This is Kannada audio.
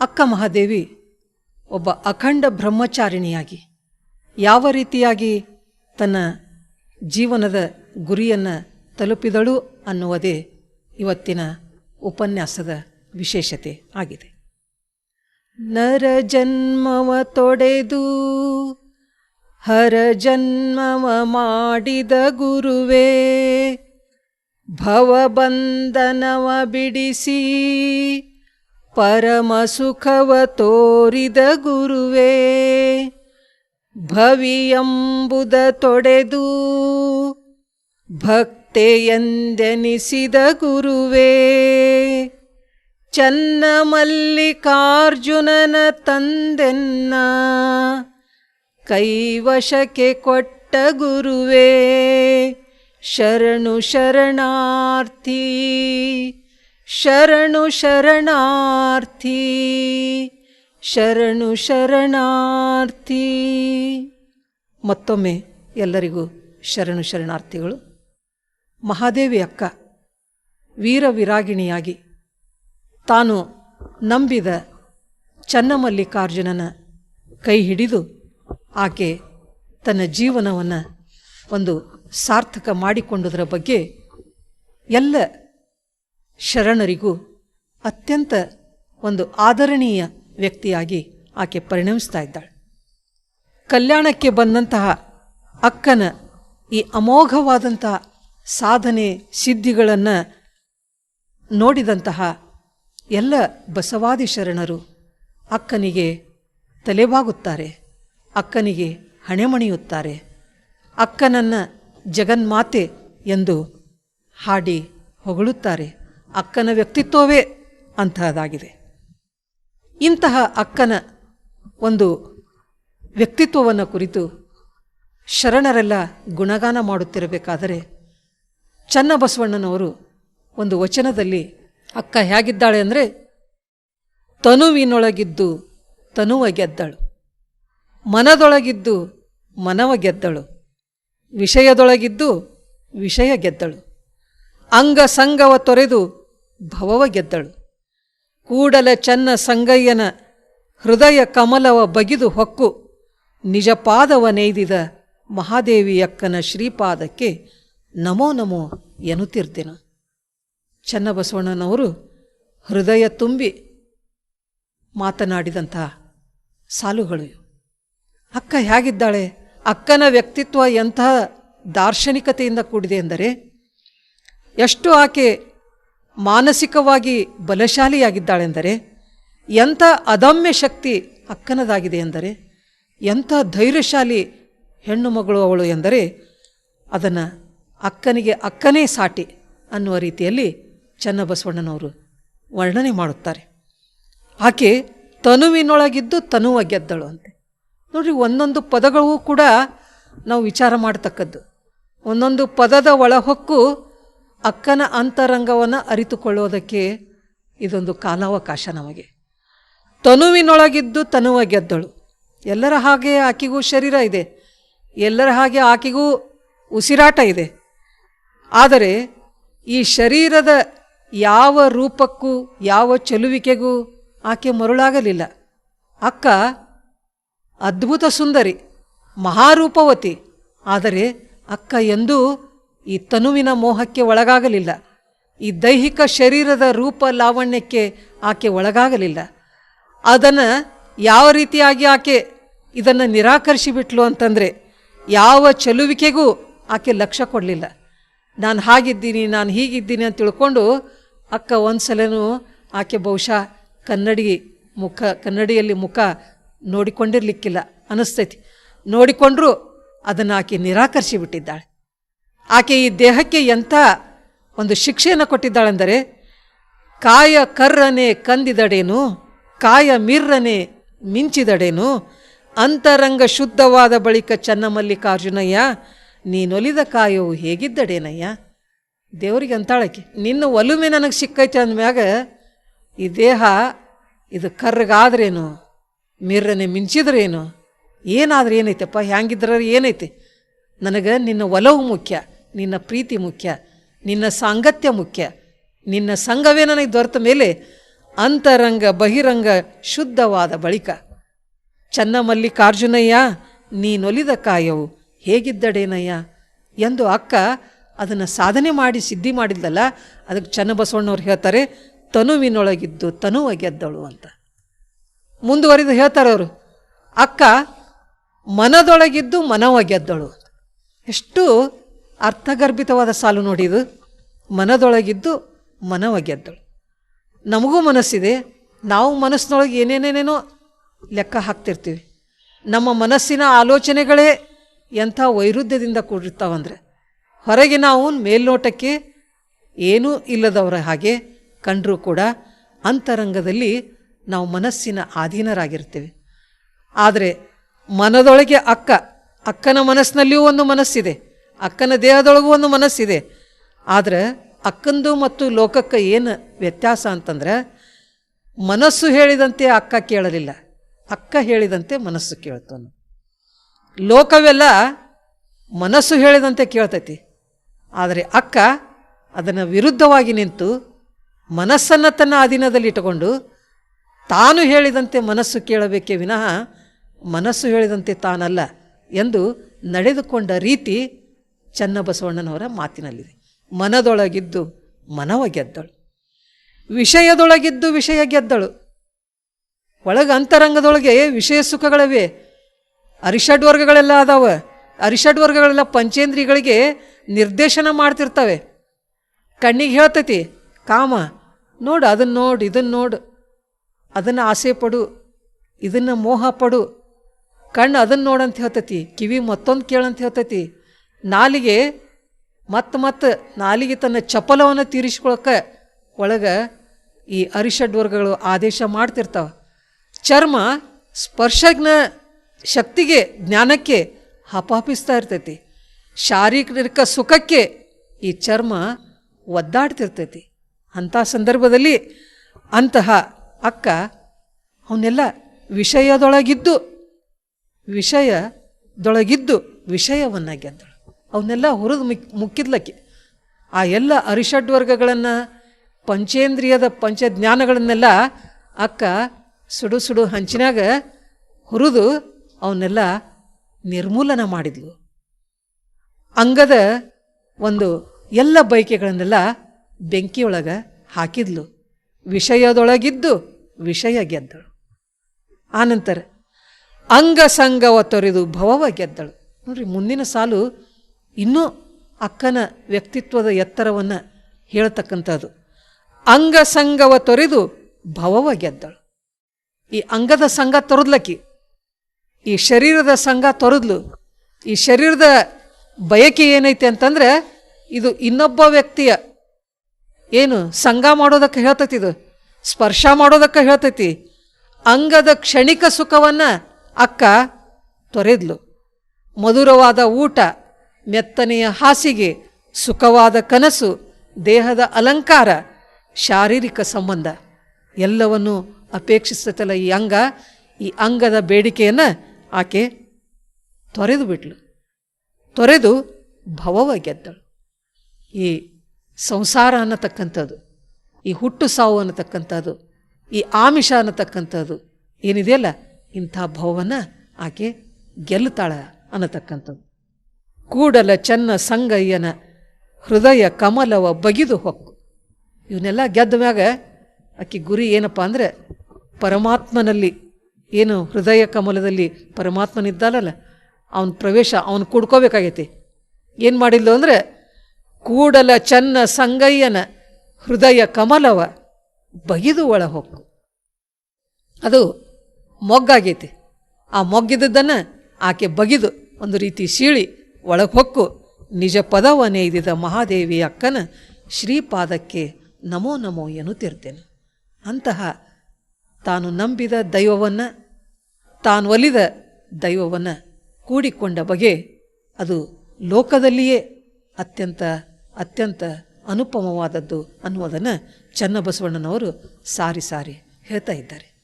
ಅಕ್ಕ ಮಹಾದೇವಿ ಒಬ್ಬ ಅಖಂಡ ಬ್ರಹ್ಮಚಾರಿಣಿಯಾಗಿ ಯಾವ ರೀತಿಯಾಗಿ ತನ್ನ ಜೀವನದ ಗುರಿಯನ್ನು ತಲುಪಿದಳು ಅನ್ನುವುದೇ ಇವತ್ತಿನ ಉಪನ್ಯಾಸದ ವಿಶೇಷತೆ ಆಗಿದೆ. ನರ ಜನ್ಮವ ತೊಡೆದು, ಹರ ಜನ್ಮವ ಮಾಡಿದ ಗುರುವೇ ಭವಬಂಧನವ ಬಿಡಿಸಿ ಪರಮ ಸುಖವ ತೋರಿದ ಗುರುವೇ, ಭವಿಯಂಬುದ ತೊಡೆದು ಭಕ್ತೆಯೆಂದೆನಿಸಿದ ಗುರುವೇ, ಚನ್ನ ಮಲ್ಲಿಕಾರ್ಜುನನ ತಂದೆನ್ನ ಕೈವಶಕ್ಕೆ ಕೊಟ್ಟ ಗುರುವೇ, ಶರಣು ಶರಣಾರ್ಥಿ. ಶರಣು ಶರಣಾರ್ಥಿ ಶರಣು ಶರಣಾರ್ಥಿ. ಮತ್ತೊಮ್ಮೆ ಎಲ್ಲರಿಗೂ ಶರಣು ಶರಣಾರ್ಥಿಗಳು. ಮಹಾದೇವಿ ಅಕ್ಕ ವೀರ ವಿರಾಗಿಣಿಯಾಗಿ ತಾನು ನಂಬಿದ ಚನ್ನಮಲ್ಲಿಕಾರ್ಜುನನ ಕೈ ಹಿಡಿದು ಆಕೆ ತನ್ನ ಜೀವನವನ್ನು ಒಂದು ಸಾರ್ಥಕ ಮಾಡಿಕೊಂಡುದರ ಬಗ್ಗೆ ಎಲ್ಲ ಶರಣರಿಗೂ ಅತ್ಯಂತ ಒಂದು ಆದರಣೀಯ ವ್ಯಕ್ತಿಯಾಗಿ ಆಕೆ ಪರಿಣಮಿಸ್ತಾ ಇದ್ದಾಳೆ. ಕಲ್ಯಾಣಕ್ಕೆ ಬಂದಂತಹ ಅಕ್ಕನ ಈ ಅಮೋಘವಾದಂತಹ ಸಾಧನೆ ಸಿದ್ಧಿಗಳನ್ನು ನೋಡಿದಂತಹ ಎಲ್ಲ ಬಸವಾದಿ ಶರಣರು ಅಕ್ಕನಿಗೆ ತಲೆಬಾಗುತ್ತಾರೆ, ಅಕ್ಕನಿಗೆ ಹಣೆಮಣಿಯುತ್ತಾರೆ, ಅಕ್ಕನನ್ನು ಜಗನ್ಮಾತೆ ಎಂದು ಹಾಡಿ ಹೊಗಳುತ್ತಾರೆ. ಅಕ್ಕನ ವ್ಯಕ್ತಿತ್ವವೇ ಅಂತಹದಾಗಿದೆ. ಇಂತಹ ಅಕ್ಕನ ಒಂದು ವ್ಯಕ್ತಿತ್ವವನ್ನು ಕುರಿತು ಶರಣರೆಲ್ಲ ಗುಣಗಾನ ಮಾಡುತ್ತಿರಬೇಕಾದರೆ ಚನ್ನಬಸವಣ್ಣನವರು ಒಂದು ವಚನದಲ್ಲಿ ಅಕ್ಕ ಹೇಗಿದ್ದಾಳೆ ಅಂದರೆ, ತನುವಿನೊಳಗಿದ್ದು ತನುವ ಗೆದ್ದಳು, ಮನದೊಳಗಿದ್ದು ಮನವ ಗೆದ್ದಳು, ವಿಷಯದೊಳಗಿದ್ದು ವಿಷಯ ಗೆದ್ದಳು, ಅಂಗಸಂಗವ ತೊರೆದು ಭವವ ಗೆದ್ದಳು ಕೂಡಲ ಚನ್ನ ಸಂಗಯ್ಯನ ಹೃದಯ ಕಮಲವ ಬಗಿದು ಹೊಕ್ಕು. ನಿಜಪಾದವ ನೇಯ್ದಿದ ಮಹಾದೇವಿಯಕ್ಕನ ಶ್ರೀಪಾದಕ್ಕೆ ನಮೋ ನಮೋ ಎನ್ನುತ್ತಿರ್ತೆನು. ಚನ್ನಬಸವಣ್ಣನವರು ಹೃದಯ ತುಂಬಿ ಮಾತನಾಡಿದಂಥ ಸಾಲುಗಳು. ಅಕ್ಕ ಹೇಗಿದ್ದಾಳೆ? ಅಕ್ಕನ ವ್ಯಕ್ತಿತ್ವ ಎಂತಹ ದಾರ್ಶನಿಕತೆಯಿಂದ ಕೂಡಿದೆ ಎಂದರೆ ಎಷ್ಟು ಆಕೆ ಮಾನಸಿಕವಾಗಿ ಬಲಶಾಲಿಯಾಗಿದ್ದಾಳೆಂದರೆ, ಎಂಥ ಅದಮ್ಯ ಶಕ್ತಿ ಅಕ್ಕನದಾಗಿದೆ ಎಂದರೆ, ಎಂಥ ಧೈರ್ಯಶಾಲಿ ಹೆಣ್ಣು ಮಗಳು ಅವಳು ಎಂದರೆ, ಅದನ್ನು ಅಕ್ಕನಿಗೆ ಅಕ್ಕನೇ ಸಾಟಿ ಅನ್ನುವ ರೀತಿಯಲ್ಲಿ ಚನ್ನಬಸವಣ್ಣನವರು ವರ್ಣನೆ ಮಾಡುತ್ತಾರೆ. ಆಕೆ ತನುವಿನೊಳಗಿದ್ದು ತನುವ ಗೆದ್ದಳು ಅಂತೆ. ನೋಡಿರಿ ಒಂದೊಂದು ಪದಗಳೂ ಕೂಡ ನಾವು ವಿಚಾರ ಮಾಡತಕ್ಕದ್ದು. ಒಂದೊಂದು ಪದದ ಒಳಹೊಕ್ಕು ಅಕ್ಕನ ಅಂತರಂಗವನ್ನು ಅರಿತುಕೊಳ್ಳೋದಕ್ಕೆ ಇದೊಂದು ಕಾಲಾವಕಾಶ ನಮಗೆ. ತನುವಿನೊಳಗಿದ್ದು ತನುವ ಗೆದ್ದಳು. ಎಲ್ಲರ ಹಾಗೆ ಆಕೆಗೂ ಶರೀರ ಇದೆ. ಎಲ್ಲರ ಹಾಗೆ ಆಕೆಗೂ ಉಸಿರಾಟ ಇದೆ. ಆದರೆ ಈ ಶರೀರದ ಯಾವ ರೂಪಕ್ಕೂ, ಯಾವ ಚೆಲುವಿಕೆಗೂ ಆಕೆ ಮರುಳಾಗಲಿಲ್ಲ. ಅಕ್ಕ ಅದ್ಭುತ ಸುಂದರಿ, ಮಹಾರೂಪವತಿ. ಆದರೆ ಅಕ್ಕ ಎಂದೂ ಈ ತನುವಿನ ಮೋಹಕ್ಕೆ ಒಳಗಾಗಲಿಲ್ಲ. ಈ ದೈಹಿಕ ಶರೀರದ ರೂಪ ಲಾವಣ್ಯಕ್ಕೆ ಆಕೆ ಒಳಗಾಗಲಿಲ್ಲ. ಅದನ್ನು ಯಾವ ರೀತಿಯಾಗಿ ಆಕೆ ಇದನ್ನು ನಿರಾಕರಿಸಿಬಿಟ್ಲು ಅಂತಂದರೆ ಯಾವ ಚಲುವಿಕೆಗೂ ಆಕೆ ಲಕ್ಷ್ಯ ಕೊಡಲಿಲ್ಲ. ನಾನು ಹಾಗಿದ್ದೀನಿ, ನಾನು ಹೀಗಿದ್ದೀನಿ ಅಂತ ತಿಳ್ಕೊಂಡು ಅಕ್ಕ ಒಂದು ಸಲನೂ ಆಕೆ ಬಹುಶಃ ಕನ್ನಡಿ ಮುಖ, ಕನ್ನಡಿಯಲ್ಲಿ ಮುಖ ನೋಡಿಕೊಂಡಿರಲಿಕ್ಕಿಲ್ಲ. ಅನ್ನಿಸ್ತೈತಿ ನೋಡಿಕೊಂಡ್ರೂ ಅದನ್ನು ಆಕೆ ನಿರಾಕರಿಸಿ ಬಿಟ್ಟಿದ್ದಾಳೆ ಆಕೆ ಈ ದೇಹಕ್ಕೆ ಎಂಥ ಒಂದು ಶಿಕ್ಷೆಯನ್ನು ಕೊಟ್ಟಿದ್ದಾಳೆಂದರೆ, ಕಾಯ ಕರ್ರನೆ ಕಂದಿದಡೇನು, ಕಾಯ ಮಿರ್ರನೆ ಮಿಂಚಿದಡೇನು, ಅಂತರಂಗ ಶುದ್ಧವಾದ ಬಳಿಕ ಚನ್ನಮಲ್ಲಿಕಾರ್ಜುನಯ್ಯ, ನೀನೊಲಿದ ಕಾಯವು ಹೇಗಿದ್ದಡೇನಯ್ಯ? ದೇವರಿಗೆ ಅಂತಾಳಕ್ಕೆ, ನಿನ್ನ ಒಲುಮೆ ನನಗೆ ಸಿಕ್ಕೈತೆ ಅಂದಮ್ಯಾಗ ಈ ದೇಹ ಇದು ಕರ್ರಗಾದ್ರೇನು, ಮಿರ್ರನೆ ಮಿಂಚಿದ್ರೇನು, ಏನಾದ್ರೆ ಏನೈತಪ್ಪ ಹ್ಯಾಂಗಿದ್ರ ಏನೈತಿ? ನನಗೆ ನಿನ್ನ ಒಲವು ಮುಖ್ಯ. ನಿನ್ನ ಪ್ರೀತಿ ಮುಖ್ಯ, ನಿನ್ನ ಸಾಂಗತ್ಯ ಮುಖ್ಯ, ನಿನ್ನ ಸಂಘವೇ ನನಗೆ ದೊರೆತ ಮೇಲೆ ಅಂತರಂಗ, ಬಹಿರಂಗ, ಶುದ್ಧವಾದ ಬಳಿಕ. ಚನ್ನಮಲ್ಲಿಕಾರ್ಜುನಯ್ಯ ನೀನೊಲಿದ ಕಾಯವು ಹೇಗಿದ್ದಡೇನಯ್ಯ? ಎಂದು ಅಕ್ಕ ಅದನ್ನು ಸಾಧನೆ ಮಾಡಿ ಸಿದ್ಧಿ ಮಾಡಿದ್ದಲ್ಲ ಅದಕ್ಕೆ ಚನ್ನಬಸವಣ್ಣವ್ರು ಹೇಳ್ತಾರೆ, ತನುವಿನೊಳಗಿದ್ದು ತನುವ ಗೆದ್ದಳು ಅಂತ. ಮುಂದುವರಿದು ಹೇಳ್ತಾರೆ ಅವರು, ಅಕ್ಕ, ಮನದೊಳಗಿದ್ದು ಮನವ ಗೆದ್ದಳು ಎಷ್ಟು ಅರ್ಥಗರ್ಭಿತವಾದ ಸಾಲು ನೋಡಿದು ಮನದೊಳಗಿದ್ದು ಮನ ಗೆದ್ದಳು. ನಮಗೂ ಮನಸ್ಸಿದೆ. ನಾವು ಮನಸ್ಸಿನೊಳಗೆ ಏನೇನೇನೇನೋ ಲೆಕ್ಕ ಹಾಕ್ತಿರ್ತೀವಿ. ನಮ್ಮ ಮನಸ್ಸಿನ ಆಲೋಚನೆಗಳೇ ಎಂಥ ವೈರುಧ್ಯದಿಂದ ಕೂಡಿರ್ತಾವಂದರೆ. ಹೊರಗೆ ನಾವು ಮೇಲ್ನೋಟಕ್ಕೆ ಏನೂ ಇಲ್ಲದವರ ಹಾಗೆ ಕಂಡರೂ ಕೂಡ ಅಂತರಂಗದಲ್ಲಿ ನಾವು ಮನಸ್ಸಿನ ಅಧೀನರಾಗಿರ್ತೇವೆ ಆದರೆ ಮನದೊಳಗೆ ಅಕ್ಕ, ಅಕ್ಕನ ಮನಸ್ಸಿನಲ್ಲಿಯೂ ಒಂದು ಮನಸ್ಸಿದೆ. ಅಕ್ಕನ ದೇಹದೊಳಗೂ ಒಂದು ಮನಸ್ಸಿದೆ. ಆದರೆ ಅಕ್ಕಂದು ಮತ್ತು ಲೋಕಕ್ಕೆ ಏನು ವ್ಯತ್ಯಾಸ ಅಂತಂದ್ರೆ ಮನಸ್ಸು ಹೇಳಿದಂತೆ ಅಕ್ಕ ಕೇಳಲಿಲ್ಲ. ಅಕ್ಕ ಹೇಳಿದಂತೆ ಮನಸ್ಸು ಕೇಳ್ತಾನೆ ಲೋಕವೆಲ್ಲ ಮನಸ್ಸು ಹೇಳಿದಂತೆ ಕೇಳ್ತೈತಿ. ಆದರೆ ಅಕ್ಕ ಅದನ್ನು ವಿರುದ್ಧವಾಗಿ ನಿಂತು ಮನಸ್ಸನ್ನು ತನ್ನ ಅಧೀನದಲ್ಲಿ ಇಟ್ಟುಕೊಂಡು ತಾನು ಹೇಳಿದಂತೆ ಮನಸ್ಸು ಕೇಳಬೇಕೇ ವಿನಃ ಮನಸ್ಸು ಹೇಳಿದಂತೆ ತಾನಲ್ಲ ಎಂದು ನಡೆದುಕೊಂಡ ರೀತಿ ಚನ್ನಬಸವಣ್ಣನವರ ಮಾತಿನಲ್ಲಿದೆ. ಮನದೊಳಗಿದ್ದು ಮನವ ಗೆದ್ದಳು. ವಿಷಯದೊಳಗಿದ್ದು ವಿಷಯ ಗೆದ್ದಳು. ಒಳಗೆ ಅಂತರಂಗದೊಳಗೆ ವಿಷಯ ಸುಖಗಳವೆ. ಅರಿಷಡ್ ವರ್ಗಗಳೆಲ್ಲ ಅದಾವ. ಅರಿಷಡ್ ವರ್ಗಗಳೆಲ್ಲ ಪಂಚೇಂದ್ರಿಗಳಿಗೆ ನಿರ್ದೇಶನ ಮಾಡ್ತಿರ್ತವೆ. ಕಣ್ಣಿಗೆ ಹೇಳ್ತೈತಿ, ಕಾಮ, ನೋಡು ಅದನ್ನು ನೋಡು ಇದನ್ನು ನೋಡು. ಅದನ್ನು ಆಸೆ ಪಡು, ಇದನ್ನು ಮೋಹ ಪಡು. ಕಣ್ಣು ಅದನ್ನು ನೋಡಂತ ಹೇಳ್ತೈತಿ, ಕಿವಿ ಮತ್ತೊಂದು ಕೇಳಂತ ಹೇಳ್ತೈತಿ. ನಾಲಿಗೆ ಮತ್ತೆ ಮತ್ತೆ ನಾಲಿಗೆ ತನ್ನ ಚಪಲವನ್ನು ತೀರಿಸ್ಕೊಳಕ್ಕೆ ಒಳಗೆ ಈ ಅರಿಷಡ್ ವರ್ಗಗಳು ಆದೇಶ ಮಾಡ್ತಿರ್ತಾವೆ. ಚರ್ಮ ಸ್ಪರ್ಶಜ್ಞ ಶಕ್ತಿಗೆ, ಜ್ಞಾನಕ್ಕೆ ಹಪಾಪಿಸ್ತಾ ಇರ್ತೈತಿ. ಶಾರೀರಿಕ ಸುಖಕ್ಕೆ ಈ ಚರ್ಮ ಒದ್ದಾಡ್ತಿರ್ತೈತಿ. ಅಂಥ ಸಂದರ್ಭದಲ್ಲಿ ಅಂತಹ ಅಕ್ಕ ಅವನ್ನೆಲ್ಲ ವಿಷಯದೊಳಗಿದ್ದು ವಿಷಯದೊಳಗಿದ್ದು ವಿಷಯವನ್ನು ಗೆದ್ದಳು ಅವನ್ನೆಲ್ಲ ಹುರಿದು ಮುಕ್, ಮುಕ್ಕಿದ್ಲಕ್ಕೆ. ಆ ಎಲ್ಲ ಅರಿಷಡ್ ವರ್ಗಗಳನ್ನು, ಪಂಚೇಂದ್ರಿಯದ ಪಂಚಜ್ಞಾನಗಳನ್ನೆಲ್ಲ ಅಕ್ಕ ಸುಡು ಸುಡು ಹಂಚಿನಾಗ ಹುರಿದು ಅವನ್ನೆಲ್ಲ ನಿರ್ಮೂಲನ ಮಾಡಿದ್ಲು. ಅಂಗದ ಒಂದು ಎಲ್ಲ ಬಯಕೆಗಳನ್ನೆಲ್ಲ ಬೆಂಕಿಯೊಳಗೆ ಹಾಕಿದ್ಲು. ವಿಷಯದೊಳಗಿದ್ದು ವಿಷಯ ಗೆದ್ದಳು. ಆನಂತರ ಅಂಗ ಸಂಗವ ತೊರೆದು ಭವವ ಗೆದ್ದಳು. ನೋಡ್ರಿ, ಮುಂದಿನ ಸಾಲು ಇನ್ನೂ ಅಕ್ಕನ ವ್ಯಕ್ತಿತ್ವದ ಎತ್ತರವನ್ನು ಹೇಳ್ತಕ್ಕಂಥದ್ದು. ಅಂಗಸಂಗವ ತೊರೆದು ಭವವ ಗೆದ್ದಳು. ಈ ಅಂಗದ ಸಂಘ ತೊರೆದ್ಲಕ್ಕಿ. ಈ ಶರೀರದ ಸಂಘ ತೊರೆದ್ಲು. ಈ ಶರೀರದ ಬಯಕೆ ಏನೈತೆ ಅಂತಂದ್ರೆ ಇದು ಇನ್ನೊಬ್ಬ ವ್ಯಕ್ತಿಯ ಏನು ಸಂಘ ಮಾಡೋದಕ್ಕೆ ಹೇಳ್ತೈತಿ ಇದು. ಸ್ಪರ್ಶ ಮಾಡೋದಕ್ಕೆ ಹೇಳ್ತೈತಿ. ಅಂಗದ ಕ್ಷಣಿಕ ಸುಖವನ್ನು ಅಕ್ಕ ತೊರೆದ್ಲು. ಮಧುರವಾದ ಊಟ ಮೆತ್ತನೆಯ ಹಾಸಿಗೆ, ಸುಖವಾದ ಕನಸು, ದೇಹದ ಅಲಂಕಾರ, ಶಾರೀರಿಕ ಸಂಬಂಧ ಎಲ್ಲವನ್ನು ಅಪೇಕ್ಷಿಸುತ್ತಲ್ಲ ಈ ಅಂಗ, ಈ ಅಂಗದ ಬೇಡಿಕೆಯನ್ನು ಆಕೆ ತೊರೆದು ಬಿಟ್ಲು. ತೊರೆದು ಭವವ ಗೆದ್ದಳು ಈ ಸಂಸಾರ ಅನ್ನತಕ್ಕಂಥದ್ದು, ಈ ಹುಟ್ಟು ಸಾವು ಅನ್ನತಕ್ಕಂಥದ್ದು, ಈ ಆಮಿಷ ಅನ್ನತಕ್ಕಂಥದ್ದು ಏನಿದೆಯಲ್ಲ ಇಂಥ ಭವವನ್ನು ಆಕೆ ಗೆಲ್ಲುತ್ತಾಳ ಅನ್ನತಕ್ಕಂಥದ್ದು. ಕೂಡಲ ಚೆನ್ನ ಸಂಗಯ್ಯನ ಹೃದಯ ಕಮಲವ ಬಗಿದು ಹೊಕ್ಕು. ಇವನ್ನೆಲ್ಲ ಗೆದ್ದ ಮ್ಯಾಗ ಆಕೆ ಗುರಿ ಏನಪ್ಪ ಅಂದರೆ ಪರಮಾತ್ಮನಲ್ಲಿ ಏನು ಹೃದಯ ಕಮಲದಲ್ಲಿ ಪರಮಾತ್ಮನಿದ್ದಾನಲ್ಲ ಅವನ ಪ್ರವೇಶ ಅವನು ಕೂಡ್ಕೋಬೇಕಾಗೈತಿ. ಏನು ಮಾಡಿದ್ಲು ಅಂದರೆ ಕೂಡಲ ಚನ್ನ ಸಂಗಯ್ಯನ ಹೃದಯ ಕಮಲವ ಬಗಿದು ಒಳ ಹೊಕ್ಕು. ಅದು ಮೊಗ್ಗಾಗೈತಿ. ಆ ಮೊಗ್ಗಿದ್ದನ್ನು ಆಕೆ ಬಗಿದು ಒಂದು ರೀತಿ ಸೀಳಿ ಒಳಗೆ ಹೊಕ್ಕು ನಿಜ ಪದವ ನೇಯ್ದಿದ ಮಹಾದೇವಿ ಅಕ್ಕನ ಶ್ರೀಪಾದಕ್ಕೆ ನಮೋ ನಮೋ ಎನ್ನುತ್ತಿರ್ತೇನೆ. ಅಂತಹ ತಾನು ನಂಬಿದ ದೈವವನ್ನು, ತಾನು ಒಲಿದ ದೈವವನ್ನು ಕೂಡಿಕೊಂಡ ಬಗೆ ಅದು ಲೋಕದಲ್ಲಿಯೇ ಅತ್ಯಂತ ಅತ್ಯಂತ ಅನುಪಮವಾದದ್ದು ಅನ್ನುವುದನ್ನು ಚನ್ನಬಸವಣ್ಣನವರು ಸಾರಿ ಸಾರಿ ಹೇಳ್ತಾ ಇದ್ದಾರೆ.